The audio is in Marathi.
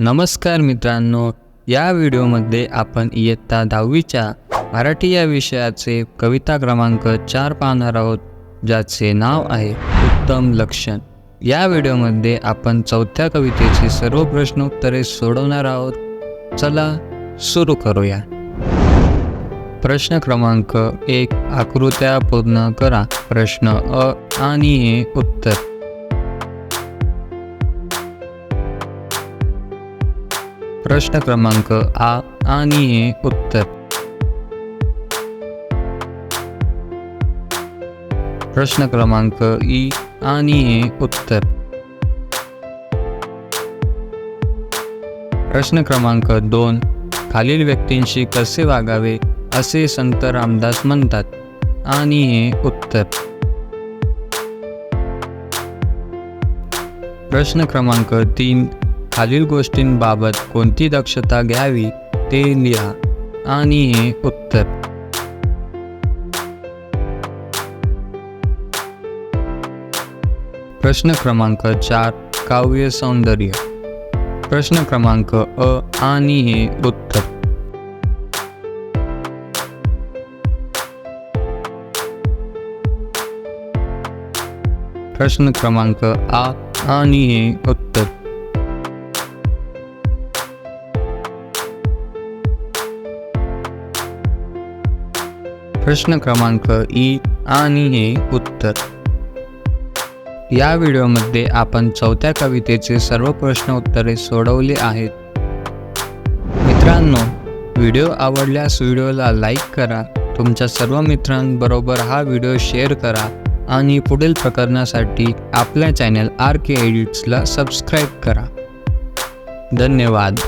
नमस्कार मित्रांनो या व्हिडिओमध्ये आपण इयत्ता दहावीच्या मराठी या विषयाचे कविता क्रमांक चार पाहणार आहोत ज्याचे नाव आहे उत्तम लक्षण. या व्हिडिओमध्ये आपण चौथ्या कवितेची सर्व प्रश्न उत्तरे सोडवणार आहोत. चला सुरू करूया. प्रश्न क्रमांक एक आकृत्या पूर्ण करा. प्रश्न अ आणि हे उत्तर. प्रश्न क्रमांक आ आणि हे उत्तर. प्रश्न क्रमांक ई आणि हे उत्तर. प्रश्न क्रमांक दोन. खालील व्यक्तींशी कसे वागावे असे संत रामदास म्हणतात. आणि हे उत्तर. प्रश्न क्रमांक तीन. खालील गोष्टींबाबत कोणती दक्षता घ्यावी ते लिहा आणि हे उत्तर. प्रश्न क्रमांक चार काव्य सौंदर्य. प्रश्न क्रमांक अ आणि हे उत्तर. प्रश्न क्रमांक आ आणि हे उत्तर. प्रश्न क्रमांक ई आणि हे उत्तर. या व्हिडिओमध्ये आपण चौथ्या कवितेचे सर्व प्रश्न उत्तरे सोडवली आहेत. मित्रांनो व्हिडिओ आवडल्यास व्हिडिओला लाईक करा तुमच्या सर्व मित्रांबरोबर हा व्हिडिओ शेअर करा आणि पुढील प्रकरणासाठी आपल्या चॅनल आर के एडिट्सला सबस्क्राईब करा. धन्यवाद.